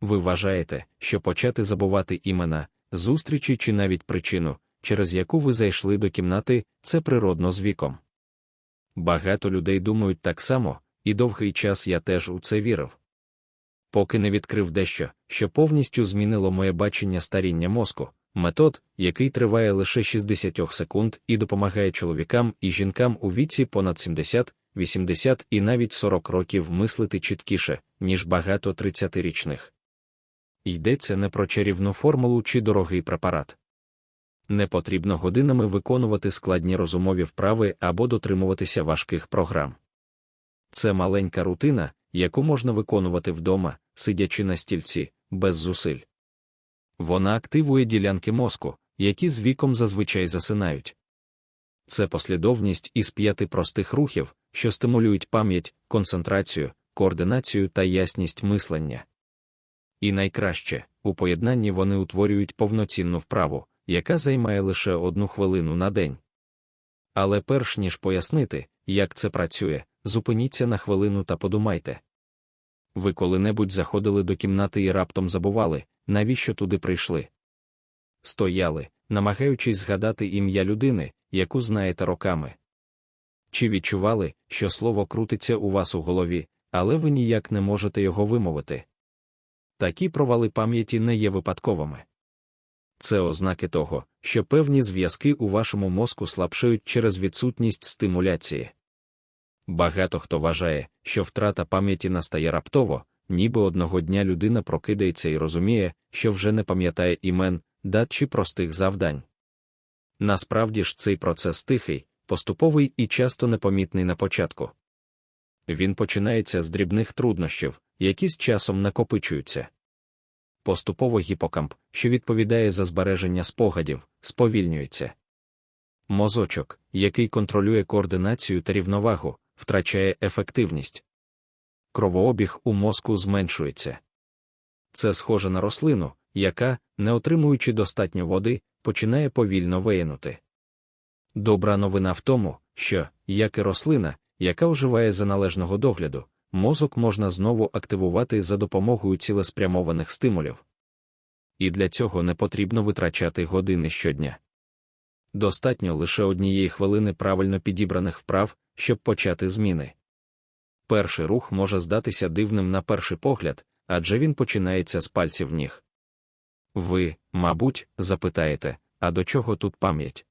Ви вважаєте, що почати забувати імена, зустрічі чи навіть причину, через яку ви зайшли до кімнати, це природно з віком. Багато людей думають так само, і довгий час я теж у це вірив. Поки не відкрив дещо, що повністю змінило моє бачення старіння мозку, метод, який триває лише 60 секунд і допомагає чоловікам і жінкам у віці понад 70, 80 і навіть 40 років мислити чіткіше, ніж багато 30-річних. Йдеться не про чарівну формулу чи дорогий препарат. Не потрібно годинами виконувати складні розумові вправи або дотримуватися важких програм. Це маленька рутина, яку можна виконувати вдома, сидячи на стільці, без зусиль. Вона активує ділянки мозку, які з віком зазвичай засинають. Це послідовність із п'яти простих рухів, що стимулюють пам'ять, концентрацію, координацію та ясність мислення. І найкраще, у поєднанні вони утворюють повноцінну вправу, яка займає лише одну хвилину на день. Але перш ніж пояснити, як це працює, зупиніться на хвилину та подумайте. Ви коли-небудь заходили до кімнати і раптом забували, навіщо туди прийшли. Стояли, намагаючись згадати ім'я людини, яку знаєте роками. Чи відчували, що слово крутиться у вас у голові, але ви ніяк не можете його вимовити? Такі провали пам'яті не є випадковими. Це ознаки того, що певні зв'язки у вашому мозку слабшають через відсутність стимуляції. Багато хто вважає, що втрата пам'яті настає раптово, ніби одного дня людина прокидається і розуміє, що вже не пам'ятає імен, дат чи простих завдань. Насправді ж цей процес тихий, поступовий і часто непомітний на початку. Він починається з дрібних труднощів, які з часом накопичуються. Поступово гіпокамп, що відповідає за збереження спогадів, сповільнюється. Мозочок, який контролює координацію та рівновагу, втрачає ефективність. Кровообіг у мозку зменшується. Це схоже на рослину, яка, не отримуючи достатньо води, починає повільно виянути. Добра новина в тому, що, як і рослина, яка оживає за належного догляду, мозок можна знову активувати за допомогою цілеспрямованих стимулів. І для цього не потрібно витрачати години щодня. Достатньо лише однієї хвилини правильно підібраних вправ, щоб почати зміни. Перший рух може здатися дивним на перший погляд, адже він починається з пальців ніг. Ви, мабуть, запитаєте, а до чого тут пам'ять?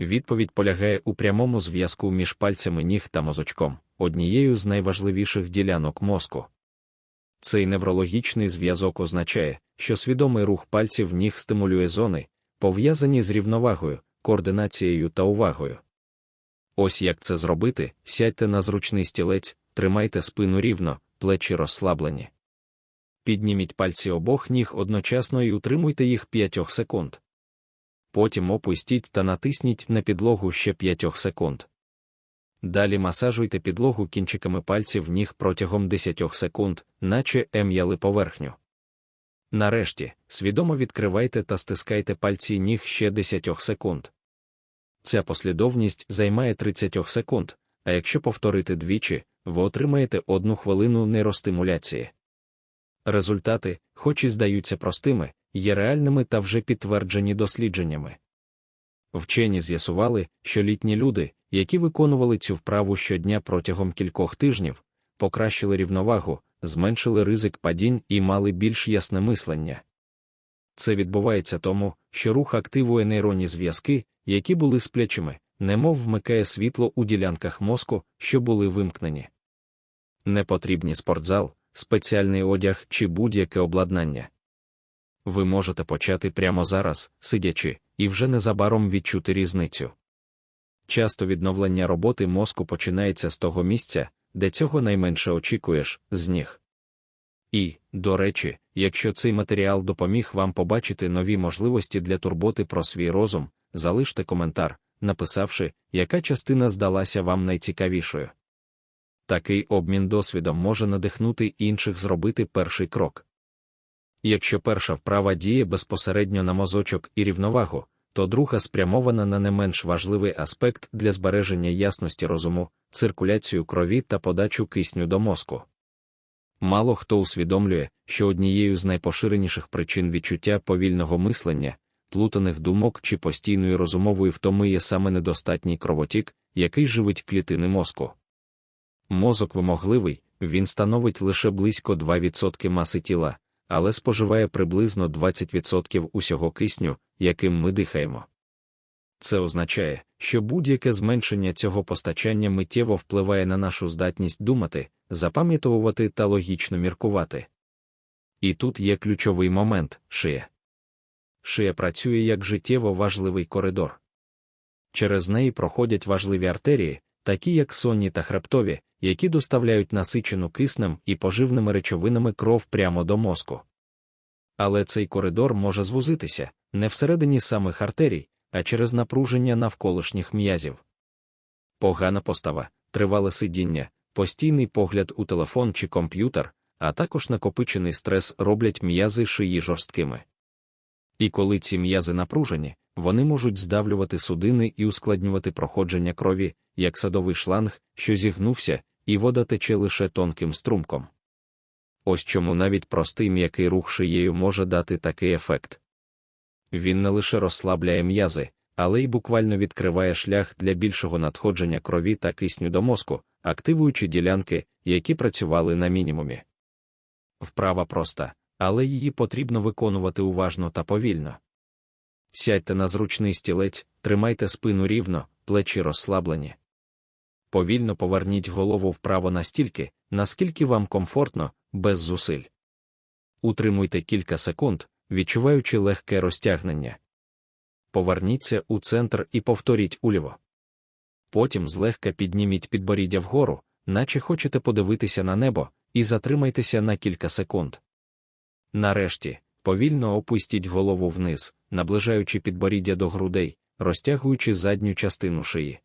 Відповідь полягає у прямому зв'язку між пальцями ніг та мозочком, однією з найважливіших ділянок мозку. Цей неврологічний зв'язок означає, що свідомий рух пальців ніг стимулює зони, пов'язані з рівновагою, координацією та увагою. Ось як це зробити: сядьте на зручний стілець, тримайте спину рівно, плечі розслаблені. Підніміть пальці обох ніг одночасно і утримуйте їх 5 секунд. Потім опустіть та натисніть на підлогу ще 5 секунд. Далі масажуйте підлогу кінчиками пальців ніг протягом 10 секунд, наче ем'яли поверхню. Нарешті, свідомо відкривайте та стискайте пальці ніг ще 10 секунд. Ця послідовність займає 30 секунд, а якщо повторити двічі, ви отримаєте одну хвилину нейростимуляції. Результати, хоч і здаються простими, є реальними та вже підтверджені дослідженнями. Вчені з'ясували, що літні люди, які виконували цю вправу щодня протягом кількох тижнів, покращили рівновагу, зменшили ризик падінь і мали більш ясне мислення. Це відбувається тому, що рух активує нейронні зв'язки, які були сплячими, немов вмикає світло у ділянках мозку, що були вимкнені. Непотрібні спортзал, спеціальний одяг чи будь-яке обладнання. Ви можете почати прямо зараз, сидячи, і вже незабаром відчути різницю. Часто відновлення роботи мозку починається з того місця, де цього найменше очікуєш, з ніг. І, до речі, якщо цей матеріал допоміг вам побачити нові можливості для турботи про свій розум, залиште коментар, написавши, яка частина здалася вам найцікавішою. Такий обмін досвідом може надихнути інших зробити перший крок. Якщо перша вправа діє безпосередньо на мозочок і рівновагу, то друга спрямована на не менш важливий аспект для збереження ясності розуму, циркуляцію крові та подачу кисню до мозку. Мало хто усвідомлює, що однією з найпоширеніших причин відчуття повільного мислення, плутаних думок чи постійної розумової втоми є саме недостатній кровотік, який живить клітини мозку. Мозок вимогливий, він становить лише близько 2% маси тіла, але споживає приблизно 20% усього кисню, яким ми дихаємо. Це означає, що будь-яке зменшення цього постачання миттєво впливає на нашу здатність думати, запам'ятовувати та логічно міркувати. І тут є ключовий момент шия. Шия працює як життєво важливий коридор. Через неї проходять важливі артерії, такі як сонні та хребтові, які доставляють насичену киснем і поживними речовинами кров прямо до мозку. Але цей коридор може звузитися не всередині самих артерій, а через напруження навколишніх м'язів. Погана постава, тривале сидіння, постійний погляд у телефон чи комп'ютер, а також накопичений стрес роблять м'язи шиї жорсткими. І коли ці м'язи напружені, вони можуть здавлювати судини і ускладнювати проходження крові, як садовий шланг, що зігнувся, і вода тече лише тонким струмком. Ось чому навіть простий м'який рух шиєю може дати такий ефект. Він не лише розслабляє м'язи, але й буквально відкриває шлях для більшого надходження крові та кисню до мозку, активуючи ділянки, які працювали на мінімумі. Вправа проста, але її потрібно виконувати уважно та повільно. Сядьте на зручний стілець, тримайте спину рівно, плечі розслаблені. Повільно поверніть голову вправо настільки, наскільки вам комфортно, без зусиль. Утримуйте кілька секунд, відчуваючи легке розтягнення. Поверніться у центр і повторіть уліво. Потім злегка підніміть підборіддя вгору, наче хочете подивитися на небо, і затримайтеся на кілька секунд. Нарешті, повільно опустіть голову вниз, наближаючи підборіддя до грудей, розтягуючи задню частину шиї.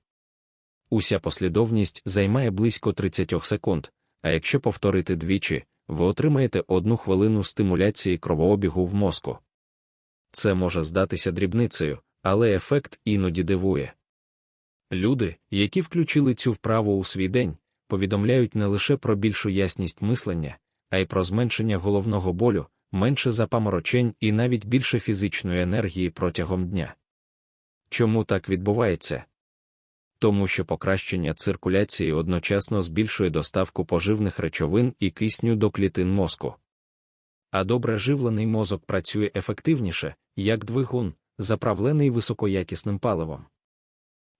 Уся послідовність займає близько 30 секунд, а якщо повторити двічі, ви отримаєте одну хвилину стимуляції кровообігу в мозку. Це може здатися дрібницею, але ефект іноді дивує. Люди, які включили цю вправу у свій день, повідомляють не лише про більшу ясність мислення, а й про зменшення головного болю, менше запаморочень і навіть більше фізичної енергії протягом дня. Чому так відбувається? Тому що покращення циркуляції одночасно збільшує доставку поживних речовин і кисню до клітин мозку. А добре живлений мозок працює ефективніше, як двигун, заправлений високоякісним паливом.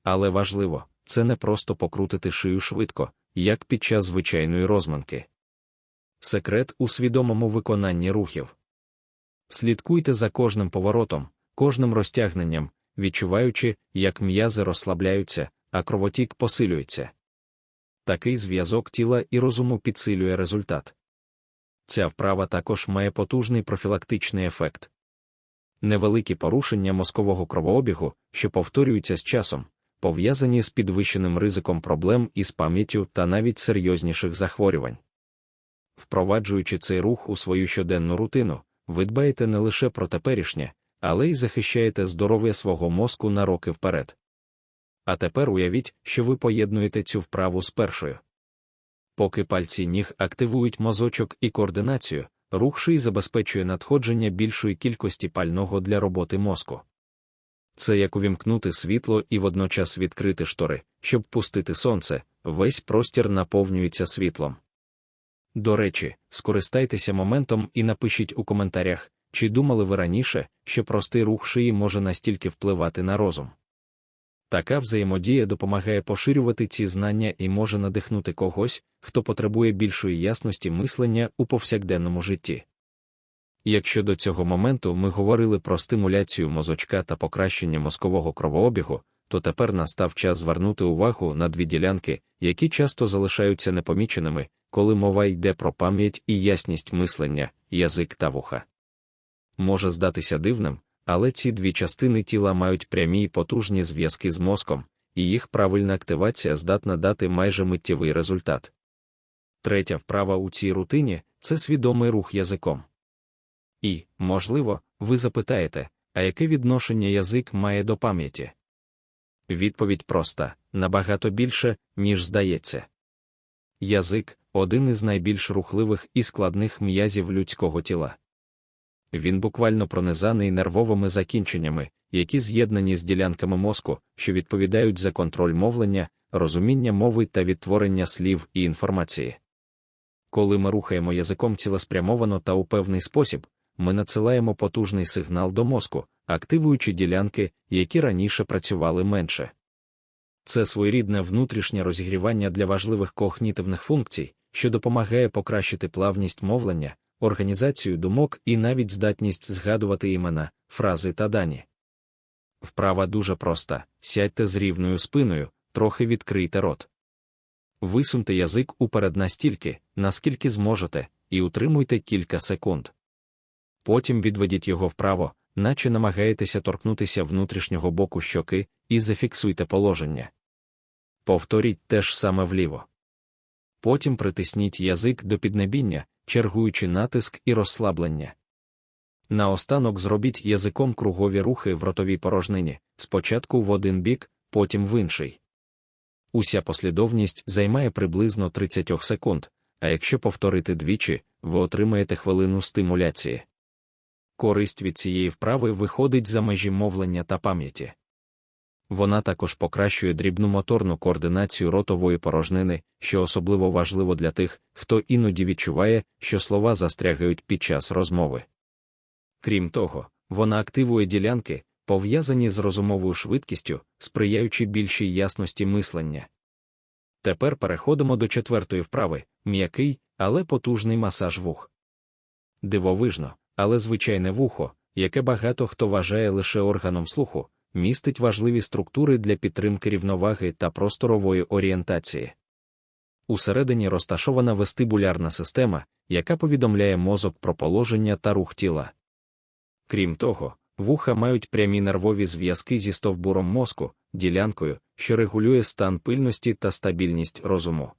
Але важливо, це не просто покрутити шию швидко, як під час звичайної розманки. Секрет у свідомому виконанні рухів. Слідкуйте за кожним поворотом, кожним розтягненням, відчуваючи, як м'язи розслабляються, а кровотік посилюється. Такий зв'язок тіла і розуму підсилює результат. Ця вправа також має потужний профілактичний ефект. Невеликі порушення мозкового кровообігу, що повторюються з часом, пов'язані з підвищеним ризиком проблем із пам'яттю та навіть серйозніших захворювань. Впроваджуючи цей рух у свою щоденну рутину, ви дбаєте не лише про теперішнє, але й захищаєте здоров'я свого мозку на роки вперед. А тепер уявіть, що ви поєднуєте цю вправу з першою. Поки пальці ніг активують мозочок і координацію, рух шиї забезпечує надходження більшої кількості пального для роботи мозку. Це як увімкнути світло і водночас відкрити штори, щоб пустити сонце, весь простір наповнюється світлом. До речі, скористайтеся моментом і напишіть у коментарях, чи думали ви раніше, що простий рух шиї може настільки впливати на розум. Така взаємодія допомагає поширювати ці знання і може надихнути когось, хто потребує більшої ясності мислення у повсякденному житті. Якщо до цього моменту ми говорили про стимуляцію мозочка та покращення мозкового кровообігу, то тепер настав час звернути увагу на дві ділянки, які часто залишаються непоміченими, коли мова йде про пам'ять і ясність мислення, язик та вуха. Може здатися дивним, але ці дві частини тіла мають прямі й потужні зв'язки з мозком, і їх правильна активація здатна дати майже миттєвий результат. Третя вправа у цій рутині це свідомий рух язиком. І, можливо, ви запитаєте, а яке відношення язик має до пам'яті? Відповідь проста набагато більше, ніж здається. Язик один із найбільш рухливих і складних м'язів людського тіла. Він буквально пронизаний нервовими закінченнями, які з'єднані з ділянками мозку, що відповідають за контроль мовлення, розуміння мови та відтворення слів і інформації. Коли ми рухаємо язиком цілеспрямовано та у певний спосіб, ми надсилаємо потужний сигнал до мозку, активуючи ділянки, які раніше працювали менше. Це своєрідне внутрішнє розігрівання для важливих когнітивних функцій, що допомагає покращити плавність мовлення, організацію думок і навіть здатність згадувати імена, фрази та дані. Вправа дуже проста: сядьте з рівною спиною, трохи відкрийте рот. Висуньте язик уперед настільки, наскільки зможете, і утримуйте кілька секунд. Потім відведіть його вправо, наче намагаєтеся торкнутися внутрішнього боку щоки, і зафіксуйте положення. Повторіть те ж саме вліво. Потім притисніть язик до піднебіння, чергуючи натиск і розслаблення. Наостанок зробіть язиком кругові рухи в ротовій порожнині, спочатку в один бік, потім в інший. Уся послідовність займає приблизно 30 секунд, а якщо повторити двічі, ви отримаєте хвилину стимуляції. Користь від цієї вправи виходить за межі мовлення та пам'яті. Вона також покращує дрібну моторну координацію ротової порожнини, що особливо важливо для тих, хто іноді відчуває, що слова застрягають під час розмови. Крім того, вона активує ділянки, пов'язані з розумовою швидкістю, сприяючи більшій ясності мислення. Тепер переходимо до четвертої вправи м'який, але потужний масаж вух. Дивовижно, але звичайне вухо, яке багато хто вважає лише органом слуху, містить важливі структури для підтримки рівноваги та просторової орієнтації. Усередині розташована вестибулярна система, яка повідомляє мозок про положення та рух тіла. Крім того, вуха мають прямі нервові зв'язки зі стовбуром мозку, ділянкою, що регулює стан пильності та стабільність розуму.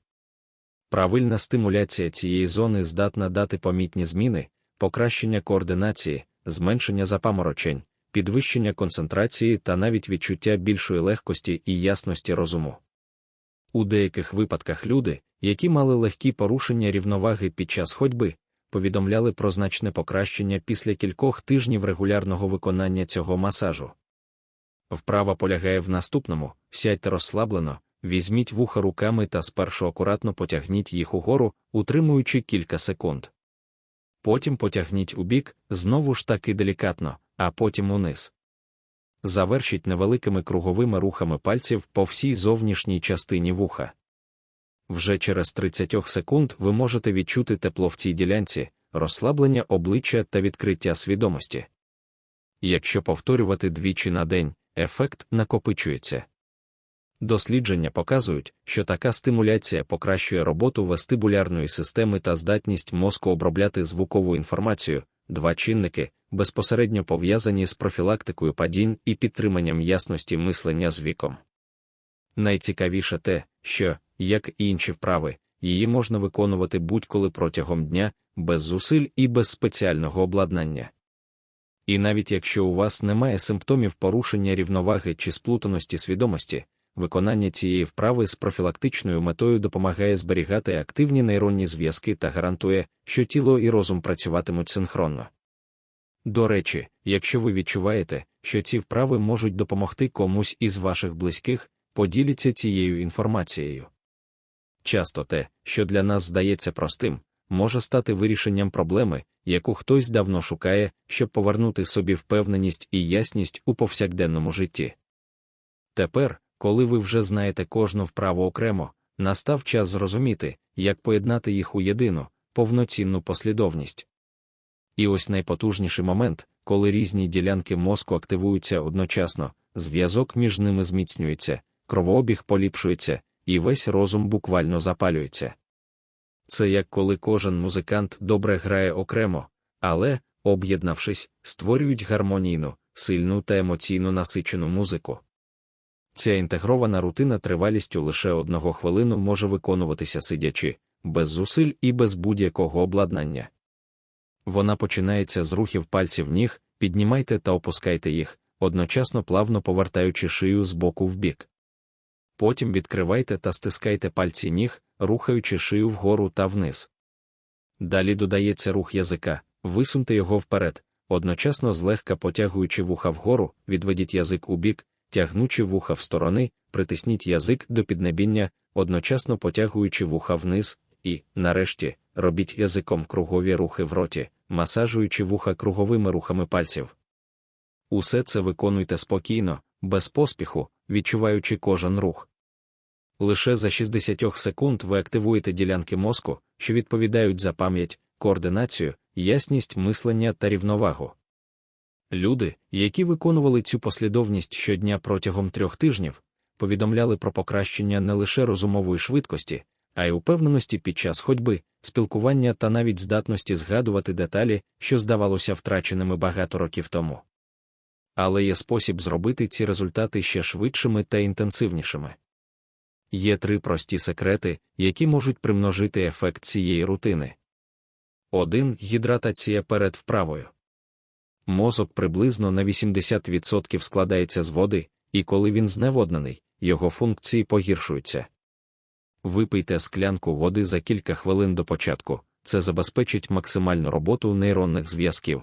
Правильна стимуляція цієї зони здатна дати помітні зміни, покращення координації, зменшення запаморочень, підвищення концентрації та навіть відчуття більшої легкості і ясності розуму. У деяких випадках люди, які мали легкі порушення рівноваги під час ходьби, повідомляли про значне покращення після кількох тижнів регулярного виконання цього масажу. Вправа полягає в наступному: сядьте розслаблено, візьміть вуха руками та спершу акуратно потягніть їх угору, утримуючи кілька секунд. Потім потягніть у бік, знову ж таки делікатно, а потім униз. Завершіть невеликими круговими рухами пальців по всій зовнішній частині вуха. Вже через 30 секунд ви можете відчути тепло в цій ділянці, розслаблення обличчя та відкриття свідомості. Якщо повторювати двічі на день, ефект накопичується. Дослідження показують, що така стимуляція покращує роботу вестибулярної системи та здатність мозку обробляти звукову інформацію, два чинники, безпосередньо пов'язані з профілактикою падінь і підтриманням ясності мислення з віком. Найцікавіше те, що, як і інші вправи, її можна виконувати будь-коли протягом дня, без зусиль і без спеціального обладнання. І навіть якщо у вас немає симптомів порушення рівноваги чи сплутаності свідомості, виконання цієї вправи з профілактичною метою допомагає зберігати активні нейронні зв'язки та гарантує, що тіло і розум працюватимуть синхронно. До речі, якщо ви відчуваєте, що ці вправи можуть допомогти комусь із ваших близьких, поділіться цією інформацією. Часто те, що для нас здається простим, може стати вирішенням проблеми, яку хтось давно шукає, щоб повернути собі впевненість і ясність у повсякденному житті. Тепер, коли ви вже знаєте кожну вправу окремо, настав час зрозуміти, як поєднати їх у єдину, повноцінну послідовність. І ось найпотужніший момент, коли різні ділянки мозку активуються одночасно, зв'язок між ними зміцнюється, кровообіг поліпшується, і весь розум буквально запалюється. Це як коли кожен музикант добре грає окремо, але, об'єднавшись, створюють гармонійну, сильну та емоційно насичену музику. Ця інтегрована рутина тривалістю лише одного хвилину може виконуватися сидячи, без зусиль і без будь-якого обладнання. Вона починається з рухів пальців ніг, піднімайте та опускайте їх, одночасно плавно повертаючи шию з боку в бік. Потім відкривайте та стискайте пальці ніг, рухаючи шию вгору та вниз. Далі додається рух язика, висуньте його вперед, одночасно злегка потягуючи вуха вгору, відведіть язик у бік, тягнучи вуха в сторони, притисніть язик до піднебіння, одночасно потягуючи вуха вниз, і, нарешті, робіть язиком кругові рухи в роті, масажуючи вуха круговими рухами пальців. Усе це виконуйте спокійно, без поспіху, відчуваючи кожен рух. Лише за 60 секунд ви активуєте ділянки мозку, що відповідають за пам'ять, координацію, ясність мислення та рівновагу. Люди, які виконували цю послідовність щодня протягом трьох тижнів, повідомляли про покращення не лише розумової швидкості, а й упевненості під час ходьби, спілкування та навіть здатності згадувати деталі, що здавалося втраченими багато років тому. Але є спосіб зробити ці результати ще швидшими та інтенсивнішими. Є три прості секрети, які можуть примножити ефект цієї рутини. 1. Гідратація перед вправою. Мозок приблизно на 80% складається з води, і коли він зневоднений, його функції погіршуються. Випийте склянку води за кілька хвилин до початку, це забезпечить максимальну роботу нейронних зв'язків.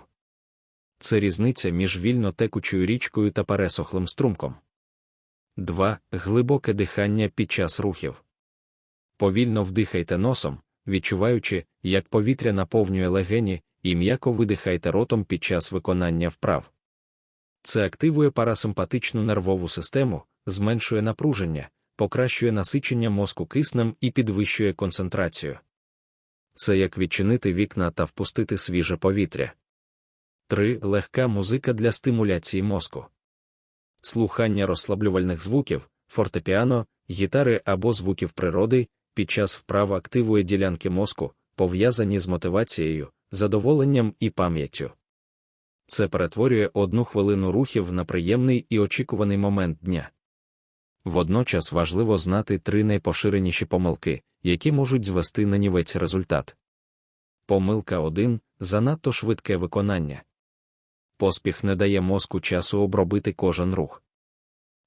Це різниця між вільно текучою річкою та пересохлим струмком. 2. Глибоке дихання під час рухів. Повільно вдихайте носом, відчуваючи, як повітря наповнює легені, і м'яко видихайте ротом під час виконання вправ. Це активує парасимпатичну нервову систему, зменшує напруження, покращує насичення мозку киснем і підвищує концентрацію. Це як відчинити вікна та впустити свіже повітря. 3. Легка музика для стимуляції мозку. Слухання розслаблювальних звуків, фортепіано, гітари або звуків природи під час вправ активує ділянки мозку, пов'язані з мотивацією, задоволенням і пам'яттю. Це перетворює одну хвилину рухів на приємний і очікуваний момент дня. Водночас важливо знати три найпоширеніші помилки, які можуть звести на нівець результат. Помилка 1. занадто швидке виконання. Поспіх не дає мозку часу обробити кожен рух.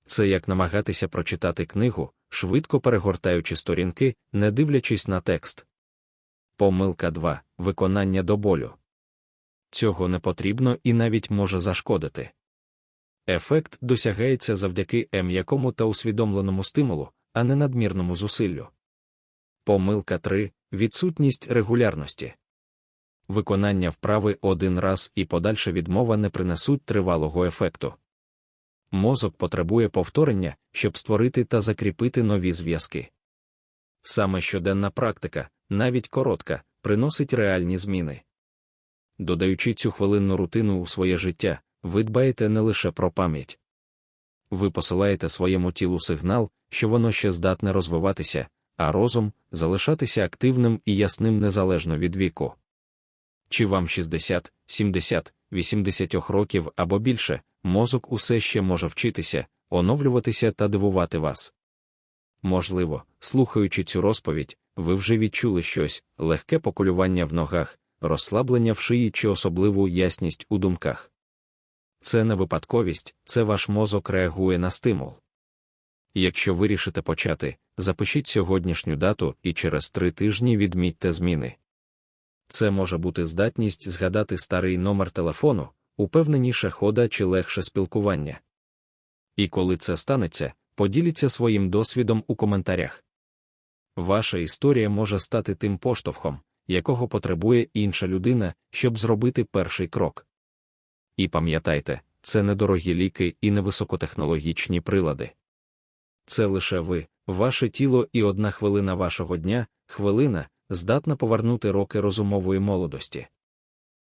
Це як намагатися прочитати книгу, швидко перегортаючи сторінки, не дивлячись на текст. Помилка 2. Виконання до болю. Цього не потрібно і навіть може зашкодити. Ефект досягається завдяки м'якому та усвідомленому стимулу, а не надмірному зусиллю. Помилка 3. Відсутність регулярності. Виконання вправи один раз і подальша відмова не принесуть тривалого ефекту. Мозок потребує повторення, щоб створити та закріпити нові зв'язки. Саме щоденна практика, навіть коротка, приносить реальні зміни. Додаючи цю хвилинну рутину у своє життя, ви дбаєте не лише про пам'ять. Ви посилаєте своєму тілу сигнал, що воно ще здатне розвиватися, а розум залишатися активним і ясним незалежно від віку. Чи вам 60, 70, 80 років або більше, мозок усе ще може вчитися, оновлюватися та дивувати вас. Можливо, слухаючи цю розповідь, ви вже відчули щось, легке поколювання в ногах, розслаблення в шиї чи особливу ясність у думках. Це не випадковість, це ваш мозок реагує на стимул. Якщо вирішите почати, запишіть сьогоднішню дату і через три тижні відмітьте зміни. Це може бути здатність згадати старий номер телефону, упевненіша хода чи легше спілкування. І коли це станеться, поділіться своїм досвідом у коментарях. Ваша історія може стати тим поштовхом, якого потребує інша людина, щоб зробити перший крок. І пам'ятайте, це недорогі ліки і невисокотехнологічні прилади. Це лише ви, ваше тіло і одна хвилина вашого дня, хвилина, здатна повернути роки розумової молодості.